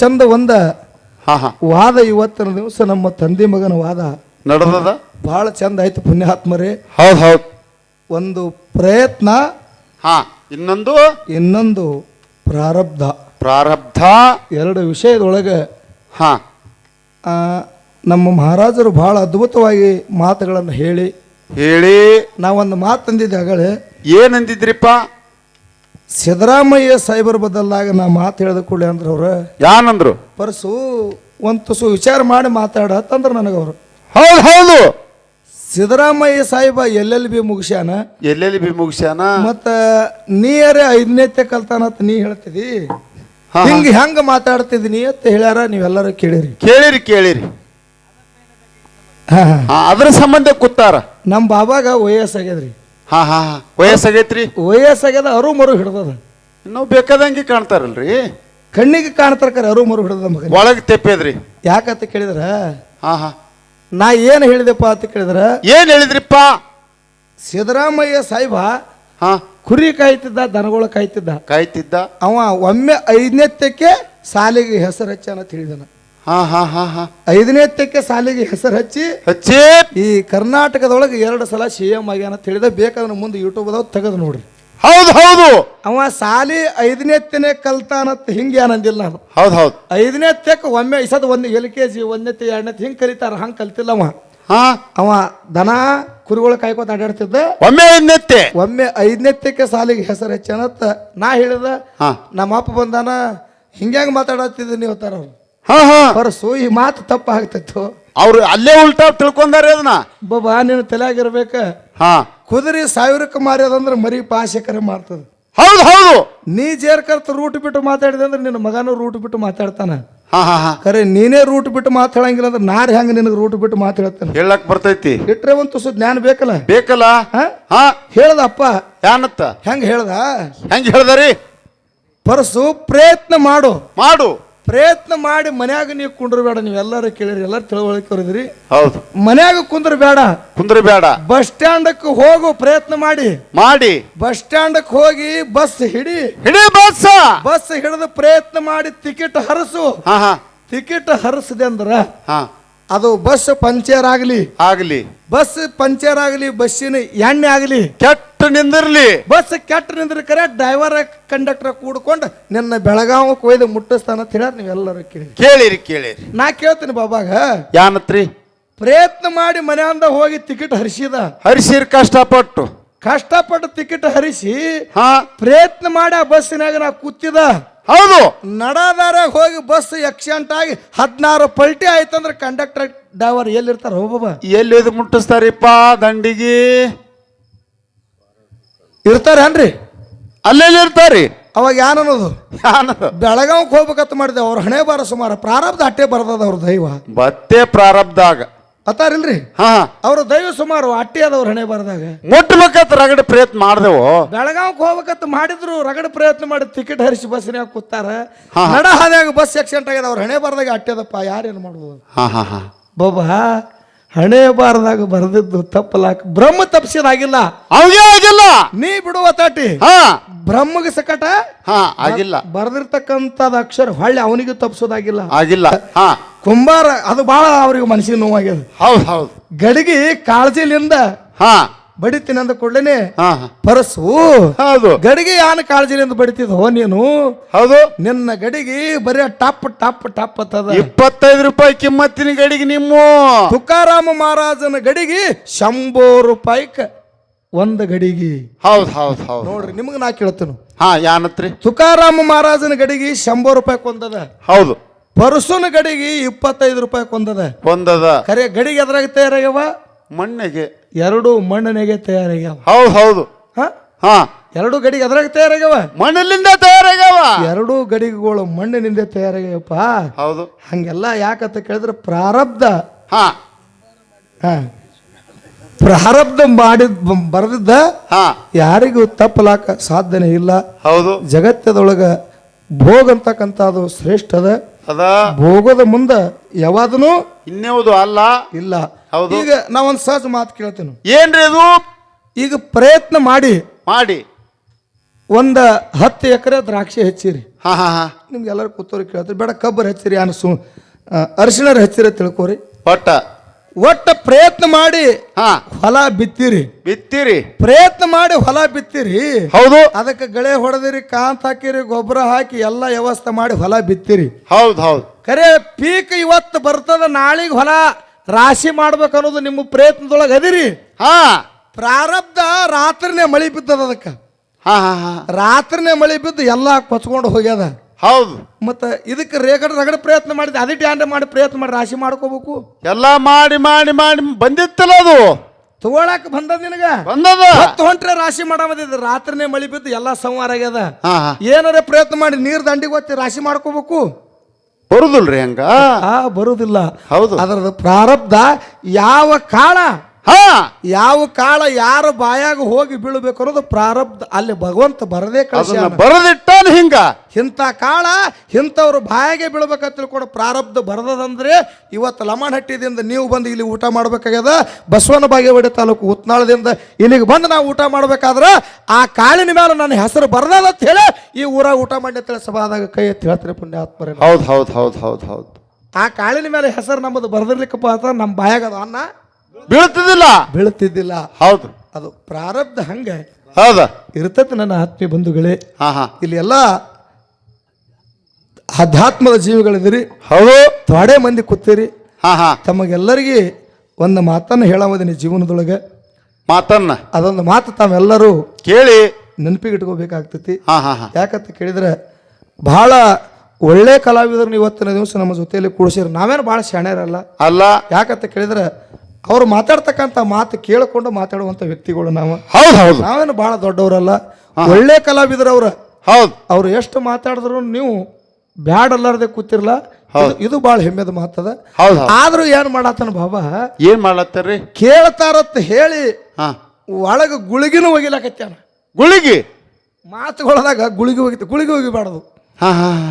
ಚಂದ ಒಂದ ಹಾ ಹಾ. ವಾದ ಇವತ್ತಿನ ದಿವಸ ನಮ್ಮ ತಂದೆ ಮಗನ ವಾದ. ನಡೆದದ? ಬಹಳ ಚಂದ ಆಯ್ತು ಪುಣ್ಯಾತ್ಮರೇ. ಹೌದು ಹೌದು. ಒಂದು ಪ್ರಯತ್ನ ಹಾ ಇನ್ನೊಂದು? ಇನ್ನೊಂದು ಪ್ರಾರಬ್ಧ. ಪ್ರಾರಬ್ಧ? ಎರಡು ವಿಷಯದೊಳಗೆ ಹಾ. ಆ, ನಮ್ಮ ಮಹಾರಾಜರು ಬಹಳ ಅದ್ಭುತವಾಗಿ ಮಾತುಗಳನ್ನು ಹೇಳಿ. ಹೇಳಿ. ನಾವೊಂದು ಮಾತು ತಂದಿದ್ದೆ ಆಗಲೇ ಏನಂದಿದ್ರಿಪ್ಪ? ಸಿದ್ದರಾಮಯ್ಯ ಸಾಹೇಬರ ಬದಲಾಗ ನಾ ಮಾತು ಹೇಳಿದ ಕೂಡಲೇ ಅಂದ್ರೆ ಅವ್ರು ಯಾನಂದ್ರು? ಪರ್ಸು ಒಂದು ತುಸು ವಿಚಾರ ಮಾಡಿ ಮಾತಾಡತ್ತಂದ್ರೆ ನನಗೆ ಅವರು. ಹೌದು ಸಿದ್ದರಾಮಯ್ಯ ಸಾಹೇಬ ಎಲ್ಲೆಲ್ಲಿ ಬಿ ಮುಗಿಸ್ಯಾನ? ಎಲ್ಲೆಲ್ಲಿ ಬಿ ಮುಗಿಸ್ಯಾನ? ಮತ್ತ ನೀಯರೇ ಐದನೇತೆ ಕಲ್ತಾನತ್ ನೀ ಹೇಳ್ತಿದಿ? ಹಾ, ಹಾ. ಹಿಂಗ ಹೆಂಗ ಮಾತಾಡ್ತಿದ್ದೀನಿ ಅಂತ ಹೇಳ್ಯಾರ ನೀವೆಲ್ಲರೂ ಕೇಳಿರಿ. ಕೇಳಿರಿ ಕೇಳಿರಿ. ಹಾ ಹಾ. ಹಾ ಅದ್ರ ಸಂಬಂಧ ಕೂತಾರ. ನಮ್ಮ ಬಾಬಾಗ ವಯಸ್ಸಾಗ್ಯದ್ರಿ. ಹಾ ಹಾ ವಯಸ್ಸಾಗೈತ್ರಿ? ವಯಸ್ಸಾಗ್ಯದ ಅರು ಮರು ಹಿಡ್ದದ. ನಾವು ಬೇಕಾದಂಗೆ ಕಾಣ್ತಾರಲ್ರಿ? ಕಣ್ಣಿಗೆ ಕಾಣ್ತಾರ ಕರೆ ಅರು ಮರು ಹಿಡ್ದ ಮಗ ಒಳಗೆ ತೆಪ್ಪೇದ್ರಿ? ಯಾಕಂತ ಕೇಳಿದ್ರ? ಹಾ ಹಾ. ನಾ ಏನು ಹೇಳಿದೆಪ್ಪ ಅಂತ ಕೇಳಿದ್ರ? ಏನ್ ಹೇಳಿದ್ರಿಪ್ಪ? ಸಿದ್ದರಾಮಯ್ಯ ಸಾಹೇಬ ಹಾ. ಕುರಿ ಕಾಯ್ತಿದ್ದ ದನಗಳ ಕಾಯ್ತಿದ್ದ. ಕಾಯ್ತಿದ್ದ? ಅವ ಒಮ್ಮೆ ಐದನೇತ್ಯಕ್ಕೆ ಸಾಲಿಗೆ ಹೆಸರು ಹಚ್ಚ ಅಂತ ಹೇಳಿದನ. ಹಾ ಹಾ ಹಾ ಹಾ. ಐದನೇತ್ತಕ್ಕೆ ಸಾಲಿಗೆ ಹೆಸರು ಹಚ್ಚಿ ಹಚ್ಚಿ. ಈ ಕರ್ನಾಟಕದೊಳಗೆ ಎರಡು ಸಲ ಸಿ ಎಂ ಆಗ್ಯಾನ ಅಂತ ಹೇಳಿದ ಬೇಕಾದ್ರೆ ಮುಂದೆ ಯೂಟ್ಯೂಬ್ದಾಗ ತೆಗೆದು ನೋಡ್ರಿ. ಹೌದು ಹೌದು. ಅವ ಸಾಲಿ ಐದನೇತ್ತನೇ ಕಲ್ತಾನಂತ ಹಿಂಗೆ ಏನಂದಿಲ್ಲ ನಾನು. ಹೌದ್ ಹೌದ್. ಐದನೇತ್ತಕ್ಕೆ ಒಮ್ಮೆ ಇಸದ ಒಂದು ಎಲ್ ಕೆ ಜಿ ಒಂದನೇತ್ತೆ ಎರಡನೇತ್ತೆ ಹಿಂಗೆ ಕಲಿತಾರ ಹಂಗೆ ಕಲ್ತಿಲ್ಲ ಅವ. ಹಾ. ಅವ ದನ ಕುರಿಗಳು ಕಾಯ್ಕೋತ ಅಡ್ಡಾಡ್ತಿದ್ದ ಒಮ್ಮೆ ಇನ್ನೆತ್ತೆ ಒಮ್ಮೆ ಐದನೇತ್ತಕ್ಕೆ ಸಾಲಿಗೆ ಹೆಸರು ಹೆಚ್ಚನತ್ತ ನಾ ಹೇಳಿದ. ಹಾ. ನಮ್ಮ ಅಪ್ಪ ಬಂದಾನ ಹಿಂಗ್ಯಾಂಗ ಮಾತಾಡತ್ತಿದ್ದ ನೀವು ತರ ಹಾ ಹಾ. ಪರಸು ಈ ಮಾತು ತಪ್ಪ ಆಗ್ತಿತ್ತು ಅವ್ರು ಅಲ್ಲೇ ಉಲ್ಟಾ ತಿಳ್ಕೊಂಡಾರೆ ಅದನ್ನ. ಬಾಬಾ ನಿನ್ನ ತಲೆಯಾಗಿರ್ಬೇಕ. ಹಾ. ಕುದುರೆ ಸಾವಿರಕ್ಕೆ ಮಾರ್ಯದಂದ್ರೆ ಮರಿ ಪಾಶಕರೇ ಮಾಡ್ತದ ಹೌದು ಹೌದು. ನೀ ಜೇರ್ಕರ್ತ ರೂಟ್ ಬಿಟ್ಟು ಮಾತಾಡಿದೆ ಅಂದ್ರೆ ನಿನ್ನ ಮಗನೂ ರೂಟ್ ಬಿಟ್ಟು ಮಾತಾಡ್ತಾನ. ಹಾ ಹಾ ಹಾ. ಖರೆ ನೀನೇ ರೂಟ್ ಬಿಟ್ಟು ಮಾತಾಡಂಗಿಲ್ಲ ಅಂದ್ರೆ ನಾರ್ ಹೆಂಗ ನಿನಗೆ ರೂಟ್ ಬಿಟ್ಟು ಮಾತಾಡ್ತಾನೆ? ಹೇಳಕ್ ಬರ್ತೈತಿ. ಇಟ್ರೆ ಒಂದು ತುಸು ಜ್ಞಾನ ಬೇಕಲ್ಲ? ಬೇಕಲ್ಲ? ಹಾ? ಹಾ. ಹೇಳ್ದ ಅಪ್ಪ ಯಾನತ್ತ? ಹೆಂಗ ಹೇಳ್ದ? ಹೆಂಗ್ ಹೇಳ್ದಾರಿ ಪರಸು ಪ್ರಯತ್ನ ಮಾಡು. ಮಾಡು. ಪ್ರಯತ್ನ ಮಾಡಿ ಮನ್ಯಾಗ ನೀವು ಕುಂಡ್ರಬೇಡ ನೀವೆಲ್ಲರೂ ಕೇಳಿರಿ ಎಲ್ಲರೂ ತಿಳುವಳಿಕೆ ಹೊರದ್ರಿ ಹೌದು. ಮನ್ಯಾಗ ಕುಂದ್ರಬೇಡ. ಕುಂದ್ರ ಬೇಡ ಬಸ್ ಸ್ಟ್ಯಾಂಡಕ್ಕೆ ಹೋಗು ಪ್ರಯತ್ನ ಮಾಡಿ. ಮಾಡಿ. ಬಸ್ ಸ್ಟ್ಯಾಂಡಕ್ಕೆ ಹೋಗಿ ಬಸ್ ಹಿಡಿ. ಹಿಡಿ ಬಸ್. ಬಸ್ ಹಿಡಿದು ಪ್ರಯತ್ನ ಮಾಡಿ ಟಿಕೆಟ್ ಹರಸು. ಹಾ ಹಾ. ಟಿಕೆಟ್ ಹರಿಸಿದೆ ಅಂದ್ರ ಹಾ. ಅದು ಬಸ್ ಪಂಚರ್ ಆಗಲಿ. ಆಗ್ಲಿ. ಬಸ್ ಪಂಚರ್ ಆಗಲಿ ಬಸ್ಸಿನ ಎಣ್ಣೆ ಆಗಲಿ. ಕೆಟ್ಟ ನಿಂದಿರ್ಲಿ. ಬಸ್ ಕೆಟ್ಟ ನಿಂದ್ರ ಕರೆ ಡ್ರೈವರ್ ಕಂಡಕ್ಟರ್ ಕೂಡ್ಕೊಂಡು ನಿನ್ನ ಬೆಳಗಾವಕ್ಕೆ ಕೊಯ್ದು ಮುಟ್ಟಿಸ್ತಾನ ಅಂತ ಹೇಳ್ಯಾರ ನೀವೆಲ್ಲರೂ ಕೇಳಿ. ಕೇಳಿರಿ ಕೇಳಿರಿ. ನಾ ಕೇಳ್ತೀನಿ ಬಾಬಾಗ. ಯಾನತ್ರಿ? ಪ್ರಯತ್ನ ಮಾಡಿ ಮನೆಯಿಂದ ಹೋಗಿ ಟಿಕೆಟ್ ಹರಿಸಿದ. ಹರಿಸಿರ್ ಕಷ್ಟಪಟ್ಟು. ಕಷ್ಟಪಟ್ಟು ಟಿಕೆಟ್ ಹರಿಸಿ ಹಾ. ಪ್ರಯತ್ನ ಮಾಡಿ ಆ ಬಸ್ಸಿನಾಗ ನಾ ಕೂತಿದ. ಹೌದು. ನಡದಾರಾಗ ಹೋಗಿ ಬಸ್ ಆಕ್ಸಿಡೆಂಟ್ ಆಗಿ ಹದಿನಾರು ಪಲ್ಟಿ ಆಯ್ತಂದ್ರೆ ಕಂಡಕ್ಟರ್ ಡ್ರೈವರ್ ಎಲ್ಲಿರ್ತಾರ ಹೋ ಬಾಬಾ. ಎಲ್ಲಿ ಇದು ಮುಟ್ಟಿಸ್ತಾರಿಪ್ಪ ದಂಡಿಗೆ? ಇರ್ತಾರೇನ್ರಿ ಅಲ್ಲೆಲ್ಲಿ ಇರ್ತಾರಿ? ಅವಾಗ ಯಾನ್ ಅನ್ನೋದು ಯಾನದ? ಬೆಳಗಾವ್ಗೆ ಹೋಗ್ಬೇಕಂತ ಮಾಡಿದೆ ಅವ್ರ ಹಣೆ ಬಾರ ಸುಮಾರು ಪ್ರಾರಬ್ಧ ಅಟ್ಟೆ ಬರ್ತದ ಅವ್ರ ದೈವ. ಬತ್ತೆ ಪ್ರಾರಬ್ಧಾಗ ಅತ್ತಾರಿಲ್ರಿ? ಹಾ ಅವ್ರ ದೈವ ಸುಮಾರು ಅಟ್ಟಿ ಅದ ಅವ್ರ ಹಣೆ ಬಾರದಾಗ. ಮುಟ್ಬೇಕತ್ ರಗಡ ಪ್ರಯತ್ನ ಮಾಡ್ದೆವು. ಬೆಳಗಾವ್ಗೆ ಹೋಗ್ಬೇಕಂತ ಮಾಡಿದ್ರು ರಗಡ ಪ್ರಯತ್ನ ಮಾಡಿ ಟಿಕೆಟ್ ಹರಿಸಿ ಬಸ್ಸಿನಾಗ ಕೂತಾರ. ಹಣ ನಡ ಹಾದ್ಯಾಗ ಬಸ್ ಆಕ್ಸಿಡೆಂಟ್ ಆಗ್ಯದ ಅವ್ರ ಹಣೆ ಬಾರದಾಗ ಅಟ್ಟೆದಪ್ಪ ಯಾರೇನು ಮಾಡ್ಬೋದು? ಹಾ ಹಾ ಹಾ. ಬಾಬಾ ಹಣೆ ಬಾರದಾಗ ಬರೆದಿದ್ದು ತಪ್ಪಲಾಕ ಬ್ರಹ್ಮ ತಪ್ಸಿದಾಗಿಲ್ಲ. ಅವಾಗೇ ಆಗಿಲ್ಲ. ನೀ ಬಿಡುವ ತಾಟಿ. ಹಾ. ಬ್ರಹ್ಮಗೆ ಸಕಟ? ಹಾ ಆಗಿಲ್ಲ. ಬರೆದಿರ್ತಕ್ಕಂಥದ ಅಕ್ಷರ ಹೊಳ್ಳಿ ಅವನಿಗೂ ತಪ್ಸೋದಾಗಿಲ್ಲ. ಆಗಿಲ್ಲ. ಹಾ. ಕುಂಬಾರ ಅದು ಬಹಳ ಅವ್ರಿಗೆ ಮನಸ್ಸಿಗೆ ನೋವಾಗ್ಯದ. ಹೌದು ಹೌದು. ಗಡಿಗೆ ಕಾಳಜಿಲಿಂದ ಹಾ. ಬಡಿತೀನಿ ಅಂದ ಕೂಡಲೇ ಹಾ. ಪರಸು ಹೌದು. ಗಡಿಗೆ ಯಾನ ಕಾಳಜಿಲಿಂದ ಬಡಿತಿದ್ವೋ ನೀನು? ಹೌದು. ನಿನ್ನ ಗಡಿಗೆ ಬರೀ ಟಪ್ ಟಪ್ ಟಪ್ ಅತ್ತದ ಇಪ್ಪತ್ತೈದು ರೂಪಾಯಿ ಕಿಮ್ಮತ್ತಿನ ಗಡಿಗೆ ನಿಮ್ಮ. ತುಕಾರಾಮ ಮಹಾರಾಜನ ಗಡಿಗೆ ಶಂಭೋ ರೂಪಾಯಿಕ ಒಂದು ಗಡಿಗೆ. ಹೌದು ಹೌದು ಹೌದು. ನೋಡ್ರಿ ನಿಮಗೆ ನಾ ಕೇಳ್ತೇನೆ. ಹಾ ಯಾನತ್ರಿ? ತುಕಾರಾಮ ಮಹಾರಾಜನ ಗಡಿಗೆ ಶಂಭೋ ರೂಪಾಯಿ ಕೊಂದದ. ಹೌದು. ಪರಸುನ ಗಡಿಗೆ ಇಪ್ಪತ್ತೈದು ರೂಪಾಯಿ ಕೊಂದದ. ಕೊಂದದ. ಕರೆ ಗಡಿಗೆ ಎದ್ರಾಗ ತಯಾರಾಗ್ಯವ? ಮಣ್ಣಿಗೆ. ಎರಡು ಮಣ್ಣನೆಗೆ ತಯಾರಾಗ್ಯಾವ. ಹೌದು ಹೌದು. ಹ? ಹಾ. ಎರಡು ಗಡಿಗೆ ಅದ್ರಾಗ ತಯಾರಾಗ್ಯಾವ? ಮಣ್ಣಲ್ಲಿಂದ ತಯಾರಾಗ್ಯಾವ. ಎರಡು ಗಡಿಗೆಗಳು ಮಣ್ಣಿನಿಂದ ತಯಾರಾಗ್ಯಾವಪ್ಪ. ಹೌದು. ಹಂಗೆಲ್ಲ ಯಾಕಂತ ಕೇಳಿದ್ರೆ ಪ್ರಾರಬ್ಧ. ಹಾ. ಹ. ಪ್ರಾರಬ್ಧ ಮಾಡಿದ್ ಬರೆದಿದ್ದ ಹಾ. ಯಾರಿಗೂ ತಪ್ಪಲಾಕ ಸಾಧ್ಯನೇ ಇಲ್ಲ. ಹೌದು. ಜಗತ್ತದೊಳಗ ಭೋಗ ಅಂತಕ್ಕಂಥದ್ದು ಶ್ರೇಷ್ಠದ ಅದ? ಭೋಗದ ಮುಂದ ಯಾವಾದನು ಇನ್ಯಾವುದು ಅಲ್ಲ. ಇಲ್ಲ. ಹೌದು. ಈಗ ಒಂದು ಸಹಜ ಮಾತು ಕೇಳ್ತೇನೆ. ಏನ್ರಿ ಅದು? ಈಗ ಪ್ರಯತ್ನ ಮಾಡಿ. ಮಾಡಿ. ಒಂದ ಹತ್ತು ಎಕರೆ ದ್ರಾಕ್ಷಿ ಹೆಚ್ಚಿರಿ. ಹಾ ಹಾ ಹಾ. ನಿಮ್ಗೆ ಎಲ್ಲರೂ ಕೂತವ್ರು ಕೇಳ್ತಾರೆ. ಬೇಡ ಕಬ್ಬರ್ ಹಚ್ಚಿರಿ ಅನ್ನ ಸು ಹೆಚ್ಚಿರ ತಿಳ್ಕೊರಿ. ಒಟ್ಟ ಒಟ್ಟ ಪ್ರಯತ್ನ ಮಾಡಿ ಹಾ. ಹೊಲ ಬಿತ್ತಿರಿ. ಬಿತ್ತೀರಿ. ಪ್ರಯತ್ನ ಮಾಡಿ ಹೊಲ ಬಿತ್ತಿರಿ. ಹೌದು. ಅದಕ್ಕೆ ಗಳೆ ಹೊಡೆದಿರಿ ಕಾಂತ ಹಾಕಿರಿ ಗೊಬ್ಬರ ಹಾಕಿ ಎಲ್ಲ ವ್ಯವಸ್ಥೆ ಮಾಡಿ ಹೊಲ ಬಿತ್ತಿರಿ. ಹೌದು ಹೌದು. ಖರೆ ಪೀಕ್ ಇವತ್ತು ಬರ್ತದ ನಾಳಿಗೆ ಹೊಲ ರಾಶಿ ಮಾಡ್ಬೇಕು ಅನ್ನೋದು ನಿಮ್ಮ ಪ್ರಯತ್ನದೊಳಗೆ ಅದಿರಿ. ಹಾ. ಪ್ರಾರಬ್ಧ ರಾತ್ರಿನೇ ಮಳಿ ಬಿದ್ದದ ಅದಕ್ಕೆ. ಹಾ ಹಾ ಹಾ. ರಾತ್ರಿನೇ ಮಳಿ ಬಿದ್ದು ಎಲ್ಲ ಕೊಚ್ಕೊಂಡು ಹೋಗ್ಯದ. ಹೌದು. ಮತ್ತೆ ಇದಕ್ಕೆ ರೇಗಡ ರಗಡ ಪ್ರಯತ್ನ ಮಾಡಿದ ಅದೇ ಏನ್ರ ಮಾಡಿ ಪ್ರಯತ್ನ ಮಾಡಿ ರಾಶಿ ಮಾಡ್ಕೋಬೇಕು. ಎಲ್ಲ ಮಾಡಿ ಮಾಡಿ ಮಾಡಿ ಬಂದಿತ್ತಲ್ಲ ಅದು? ತಗೊಳಕ್ ಬಂದದ ನಿನಗ? ಬಂದದ? ಹತ್ತು ಹೊಂಟ್ರೆ ರಾಶಿ ಮಾಡಮದಿದ್ದು ರಾತ್ರಿನೇ ಮಳಿ ಬಿದ್ದು ಎಲ್ಲ ಸಂವಾರ ಆಗ್ಯದ. ಹಾ ಹಾ. ಏನಾರ ಪ್ರಯತ್ನ ಮಾಡಿ ನೀರ್ ದಂಡಿಗೆ ಒತ್ತಿ ರಾಶಿ ಮಾಡ್ಕೋಬೇಕು? ಬರುದಿಲ್ರಿ ಹಂಗ? ಆ ಬರುದಿಲ್ಲ. ಹೌದು. ಅದರದ ಪ್ರಾರಬ್ಧ ಯಾವ ಕಾಳ ಹಾ. ಯಾವ ಕಾಳ ಯಾರ ಬಾಯಾಗ ಹೋಗಿ ಬೀಳಬೇಕು ಅನ್ನೋದು ಪ್ರಾರಬ್ಧ ಅಲ್ಲಿ ಭಗವಂತ ಬರದೇ ಅದನ್ನ ಕಳಿಸ್ಯಾನ ಬರದಿಟ್ಟಾನ ಹಿಂಗ. ಇಂಥ ಕಾಳ ಇಂಥವ್ರ ಬಾಯಾಗೆ ಬೀಳ್ಬೇಕಂತ ತಿಳ್ಕೊಂಡು ಪ್ರಾರಬ್ಧ ಬರದಂದ್ರೆ ಇವತ್ತು ಲಮಣಹಟ್ಟಿದಿಂದ ನೀವು ಬಂದು ಇಲ್ಲಿ ಊಟ ಮಾಡ್ಬೇಕಾಗ್ಯದ. ಬಸವನ ಬಾಗೇವಾಡಿ ತಾಲೂಕು ಉತ್ನಾಳದಿಂದ ಇಲ್ಲಿಗೆ ಬಂದು ನಾವು ಊಟ ಮಾಡ್ಬೇಕಾದ್ರೆ ಆ ಕಾಳಿನ ಮೇಲೆ ನನ್ನ ಹೆಸರು ಬರದದ ಅಂತ ಹೇಳಿ ಈ ಊರಾಗ ಊಟ ಮಾಡಿ ಅಂತೇಳಿ ಸಭಾದಾಗ ಕೈ ಎತ್ತಿ ಹೇಳ್ತಾರೆ ಪುಣ್ಯಾತ್ಮರೇ. ಹೌದು ಹೌದು ಹೌದು ಹೌದು ಹೌದು. ಆ ಕಾಳಿನ ಮೇಲೆ ಹೆಸರು ನಮ್ಮದು ಬರದಿರ್ಲಿಕ್ಕಪ್ಪ ಅಂತ ನಮ್ಮ ಬಾಯಾಗದ ಅದು ಅನ್ನ. ಬೀಳ್ತದಿಲ್ಲ ಬೀಳ್ತಿದ್ದಿಲ್ಲ. ಹೌದು. ಅದು ಪ್ರಾರಬ್ಧ ಹಂಗೆ. ಹೌದ. ಇರ್ತೈತೆ ನನ್ನ ಆತ್ಮೀಯ ಬಂಧುಗಳೇ. ಹಾ ಹಾ. ಇಲ್ಲಿ ಎಲ್ಲ ಅಧ್ಯಾತ್ಮದ ಜೀವಿಗಳಿದ್ರಿ ಹೌದು. ತೊಡೆ ಮಂದಿ ಕೂತೀರಿ. ಹಾ ಹಾ. ತಮಗೆಲ್ಲರಿಗೆ ಒಂದು ಮಾತನ್ನು ಹೇಳಾಮದಿನಿ ಜೀವನದೊಳಗೆ. ಮಾತನ್ನ. ಅದೊಂದು ಮಾತು ತಾವೆಲ್ಲರೂ ಕೇಳಿ. ನೆನಪಿಗೆ ಇಟ್ಕೋಬೇಕಾಗ್ತೈತಿ ಹಾ ಹಾ ಹಾ. ಯಾಕಂತ ಕೇಳಿದ್ರೆ ಬಹಳ ಒಳ್ಳೆ ಕಲಾವಿದರನ್ನ ಇವತ್ತಿನ ದಿವಸ ನಮ್ಮ ಜೊತೆಯಲ್ಲಿ ಕೂಡಿಸಿದ್ರು ನಾವೇನು ಭಾಳ ಶಾಣ್ಯರಲ್ಲ. ಅಲ್ಲ. ಯಾಕಂತ ಕೇಳಿದ್ರೆ ಅವ್ರು ಮಾತಾಡ್ತಕ್ಕಂಥ ಮಾತು ಕೇಳಿಕೊಂಡು ಮಾತಾಡುವಂಥ ವ್ಯಕ್ತಿಗಳು ನಾವು. ಹೌದು ಹೌದು. ನಾವೇನು ಭಾಳ ದೊಡ್ಡವರಲ್ಲ. ಒಳ್ಳೆ ಕಲಾವಿದರು ಅವ್ರ. ಹೌದು. ಅವ್ರು ಎಷ್ಟು ಮಾತಾಡಿದ್ರು ನೀವು ಬ್ಯಾಡ್ ಅಲ್ಲಾರ್ದೆ ಕೂತಿರ್ಲ. ಇದು- ಬಹಳ ಹೆಮ್ಮೆದ ಮಾತದ. ಆದ್ರೂ ಏನ್ ಮಾಡತ್ತನ ಬಾಬಾ? ಏನ್ ಮಾಡತ್ತಾರ್ರಿ? ಕೇಳ್ತಾರತ್ ಹೇಳಿ ಒಳಗ ಗುಳಿಗಿನ ಒಗಿಲಾಕತ್ಯಾನ. ಗುಳಿಗಿ? ಮಾತುಗಳದಾಗ ಗುಳಿಗಿ ಹೋಗಿತ್ತು ಗುಳಿಗಿ ಹೋಗಿಬಾರ್ದು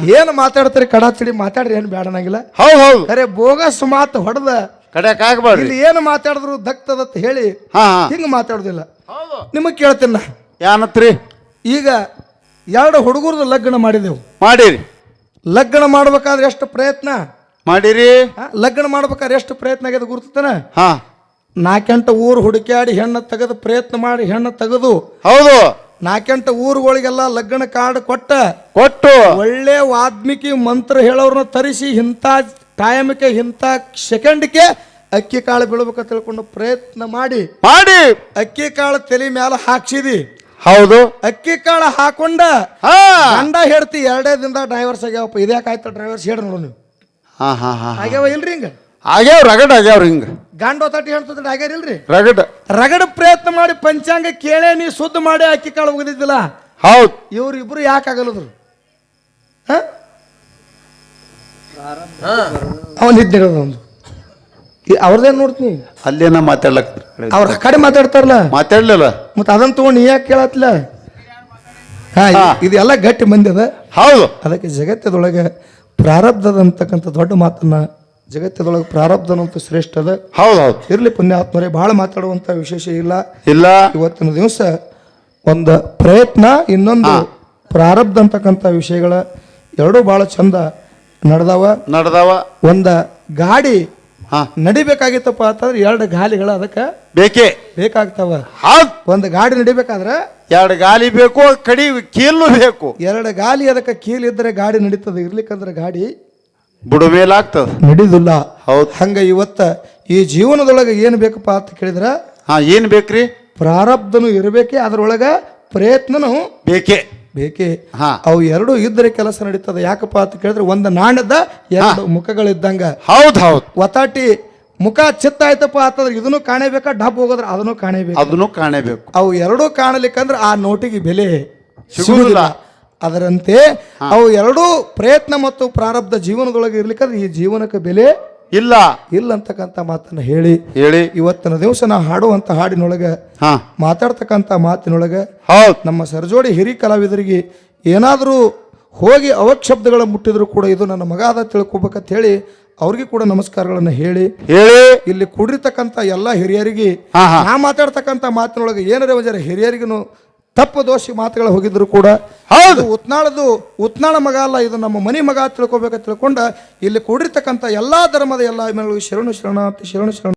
ಏನು ಮಾತಾಡ್ತೀರಿ ಕಡಾಚಡಿ ಮಾತಾಡ್ರಿ ಏನು ಬ್ಯಾಡನಾಗಿಲ್ಲ. ಹೌದು ಹೌದು. ಅರೆ ಬೋಗಸ್ ಮಾತು ಹೊಡೆದ ಆಗ್ಬೇಡ್ರಿ. ಇಲ್ಲಿ ಏನು ಮಾತಾಡಿದ್ರು ದಕ್ತದತ್ ಹೇಳಿ ಹಾ ಹಾ. ಹಿಂಗ ಮಾತಾಡುದಿಲ್ಲ. ನಿಮಗ್ ನಿಮಗೆ ಕೇಳ್ತೀನಿ ನಾ. ಏನತ್ರಿ ಈಗ ಎರಡು ಹುಡುಗರದ ಲಗ್ನ ಮಾಡಿದೆವು. ಮಾಡಿರಿ. ಲಗ್ನ ಮಾಡ್ಬೇಕಾದ್ರೆ ಎಷ್ಟು ಪ್ರಯತ್ನ? ಮಾಡಿರಿ. ಆ, ಲಗ್ನ ಮಾಡ್ಬೇಕಾದ್ರೆ ಎಷ್ಟು ಪ್ರಯತ್ನ ಆಗ್ಯದ ಗುರ್ತತನ ಹಾ. ನಾಲ್ಕೆಂಟು ಊರು ಹುಡುಕ್ಯಾಡಿ ಹೆಣ್ಣು ತೆಗೆದು ಪ್ರಯತ್ನ ಮಾಡಿ ಹೆಣ್ಣು ತೆಗೆದು ಹೌದು. ನಾಕೆಂಟ ಊರುಗಳಿಗೆಲ್ಲ ಲಗ್ನ ಕಾರ್ಡ್ ಕೊಟ್ಟ ಕೊಟ್ಟು. ಒಳ್ಳೆ ವಾದ್ಮಿಕಿ ಮಂತ್ರ ಹೇಳೋರ್ನ ತರಿಸಿ ಇಂಥ ಟೈಮ್ಗೆ ಇಂಥ ಸೆಕೆಂಡ್ಗೆ ಅಕ್ಕಿ ಕಾಳು ಬೀಳ್ಬೇಕಂತ ತಿಳ್ಕೊಂಡು ಪ್ರಯತ್ನ ಮಾಡಿ. ಮಾಡಿ. ಅಕ್ಕಿ ಕಾಳು ತಲೆ ಮ್ಯಾಲ ಹಾಕ್ಸಿದಿ. ಹೌದು. ಅಕ್ಕಿ ಕಾಳು ಹಾಕೊಂಡ ಹಾ. ಗಂಡ ಹೇಳ್ತಿ ಎರಡೇ ದಿನದ ಡ್ರೈವರ್ಸ್ ಆಗ್ಯಾವಪ್ಪ. ಇದ್ಯಾಕಾಯ್ತು ಡ್ರೈವರ್ಸ್ ಹೇಳಿ ನೋಡು ನೀವು. ಹಾ ಹಾ ಹಾ ಆಗ್ಯಾವ ಇಲ್ರಿ ಹಿಂಗ? ಆಗ್ಯಾವ ರಗಡ್ ಆಗ್ಯಾವ್ರಿ ಹಿಂಗ. ಗಂಡ ಒತ್ತಾಟಿ ಹೇಳ್ತದ ಆಗ್ಯಾರ ಇಲ್ರಿ? ರಗಡ್. ರಗಡ ಪ್ರಯತ್ನ ಮಾಡಿ ಪಂಚಾಂಗ ಕೇಳೇ ನೀ ಶುದ್ಧ ಮಾಡಿ ಅಕ್ಕಿ ಕಾಳು ಒಗದಿದ್ದಿಲ್ಲ ಹೌದು. ಇವ್ರಿಬ್ರು ಯಾಕಾಗಲ್ಲದ್ರು ಯಾಕೆ ಆಗಲ್ಲದ್ರು ಅವನ್ ಇದ್ದಿರೋದು ಒಂದು ಅವ್ರದ್ದೇನು ನೋಡ್ತೀನಿ? ಅಲ್ಲೇನ ಮಾತಾಡ್ಲಕ್ ಅವ್ರ ಆ ಕಡೆ ಮಾತಾಡ್ತಾರಲ್ಲ? ಮಾತಾಡ್ಲಿಲ್ಲ. ಮತ್ತೆ ಅದನ್ನ ತಗೊಂಡು ನೀ ಯಾಕೆ ಕೇಳತ್ಲ? ಹಾ ಇ- ಇದೆಲ್ಲ ಗಟ್ಟಿ ಮಂದಿ ಅದ. ಹೌದು. ಅದಕ್ಕೆ ಜಗತ್ತದೊಳಗೆ ಪ್ರಾರಬ್ಧದ ಅಂತಕ್ಕಂಥ ದೊಡ್ಡ ಮಾತನ್ನ ಜಗತ್ತದೊಳಗೆ ಪ್ರಾರಬ್ಧ ಅನ್ನೋದು ಶ್ರೇಷ್ಠ ಅದ. ಹೌದು ಹೌದು. ಇರ್ಲಿ ಪುಣ್ಯಾತ್ಮರೇ ಭಾಳ ಮಾತಾಡುವಂಥ ವಿಶೇಷ ಇಲ್ಲ. ಇಲ್ಲ. ಇವತ್ತಿನ ದಿವಸ ಒಂದು ಪ್ರಯತ್ನ ಇನ್ನೊಂದು ಪ್ರಾರಬ್ಧ ಅಂತಕ್ಕಂಥ ವಿಷಯಗಳ ಎರಡೂ ಭಾಳ ಚಂದ ನಡೆದವ? ನಡೆದವ. ಒಂದ ಗಾಡಿ ಹಾ. ನಡಿಬೇಕಾಗಿತ್ತಪ್ಪ ಅಂತಂದ್ರೆ ಎರಡು ಗಾಲಿಗಳು ಅದಕ್ಕೆ ಬೇಕೇ? ಬೇಕಾಗ್ತಾವ. ಹೌದು. ಒಂದು ಗಾಡಿ ನಡಿಬೇಕಾದ್ರೆ ಎರಡು ಗಾಲಿ ಬೇಕು ಕಡಿ ಕೀಲು ಬೇಕು. ಎರಡು ಗಾಲಿ ಅದಕ್ಕೆ ಕೀಲಿದ್ರೆ ಗಾಡಿ ನಡೀತದೆ. ಇರ್ಲಿಕ್ಕಂದ್ರೆ ಗಾಡಿ ಬಿಡುವೇಲಾಗ್ತದ ನಡೀದಿಲ್ಲ. ಹೌದ್ ಹೌದು. ಹಂಗ ಇವತ್ತ ಈ ಜೀವನದೊಳಗೆ ಏನು ಬೇಕಪ್ಪ ಅಂತ ಕೇಳಿದ್ರೆ? ಹಾ ಏನ್ ಬೇಕ್ರಿ? ಪ್ರಾರಬ್ಧನು ಇರಬೇಕೆ ಅದರೊಳಗೆ ಪ್ರಯತ್ನನು ಬೇಕೇ. ಬೇಕೇ? ಅವು ಎರಡು ಇದ್ರೆ ಕೆಲಸ ನಡೀತದೆ. ಯಾಕಪ್ಪ ಅಂತ ಕೇಳಿದ್ರೆ ಒಂದು ನಾಣ್ಯದ ಎರಡು ಮುಖಗಳಿದ್ದಂಗ. ಹೌದು ಹೌದು. ಒತ್ತಾಟಿ ಮುಖ ಚಿತ್ತ ಆಯ್ತಪ್ಪ ಆತಂದ್ರೆ ಇದನ್ನು ಕಾಣಬೇಕಾ? ಡಬ್ ಹೋಗೋದ್ರೆ ಅದನ್ನು ಕಾಣಬೇಕು? ಅದನ್ನು ಕಾಣಬೇಕು. ಅವು ಎರಡೂ ಕಾಣಲಿಕ್ಕಂದ್ರೆ ಆ ನೋಟಿಗೆ ಬೆಲೆ ಸಿಗುವುದಿಲ್ಲ. ಅದರಂತೆ ಅವು ಎರಡೂ ಪ್ರಯತ್ನ ಮತ್ತು ಪ್ರಾರಬ್ಧ ಜೀವನದೊಳಗೆ ಇರ್ಲಿಕ್ಕಂದ್ರೆ ಈ ಜೀವನಕ್ಕೆ ಬೆಲೆ ಇಲ್ಲ. ಇಲ್ಲ ಅಂತಕ್ಕಂಥ ಮಾತನ್ನ ಹೇಳಿ ಹೇಳಿ. ಇವತ್ತಿನ ದಿವಸ ನಾ ಹಾಡುವಂತ ಹಾಡಿನೊಳಗೆ ಹಾ. ಮಾತಾಡ್ತಕ್ಕಂಥ ಮಾತಿನೊಳಗೆ ಹೌದು. ನಮ್ಮ ಸರ್ಜೋಡಿ ಹಿರಿ ಕಲಾವಿದರಿಗೆ ಏನಾದರೂ ಹೋಗಿ ಅವಕ್ಷಬ್ದಗಳ ಮುಟ್ಟಿದ್ರು ಕೂಡ ಇದು ನನ್ನ ಮಗ ಅದ ತಿಳ್ಕೊಬೇಕಂತ ಹೇಳಿ ಅವ್ರಿಗೆ ಕೂಡ ನಮಸ್ಕಾರಗಳನ್ನು ಹೇಳಿ ಹೇಳಿ. ಇಲ್ಲಿ ಕೂಡಿರ್ತಕ್ಕಂಥ ಎಲ್ಲ ಹಿರಿಯರಿಗೆ ನಾ ಮಾತಾಡ್ತಕ್ಕಂಥ ಮಾತಿನೊಳಗೆ ಏನಾರ ಹಿರಿಯರಿಗೂ ತಪ್ಪು ದೋಷಿ ಮಾತುಗಳು ಹೋಗಿದ್ರು ಕೂಡ ಹೌದು. ಉತ್ನಾಳದು ಉತ್ನಾಳ ಮಗ ಅಲ್ಲ ಇದು ನಮ್ಮ ಮನೆ ಮಗ ತಿಳ್ಕೊಬೇಕ ತಿಳ್ಕೊಂಡ ಇಲ್ಲಿ ಕೂಡಿರ್ತಕ್ಕಂಥ ಎಲ್ಲಾ ಧರ್ಮದ ಎಲ್ಲಾ ಶರಣು ಶರಣಾರ್ಥಿ ಶರಣು ಶರಣ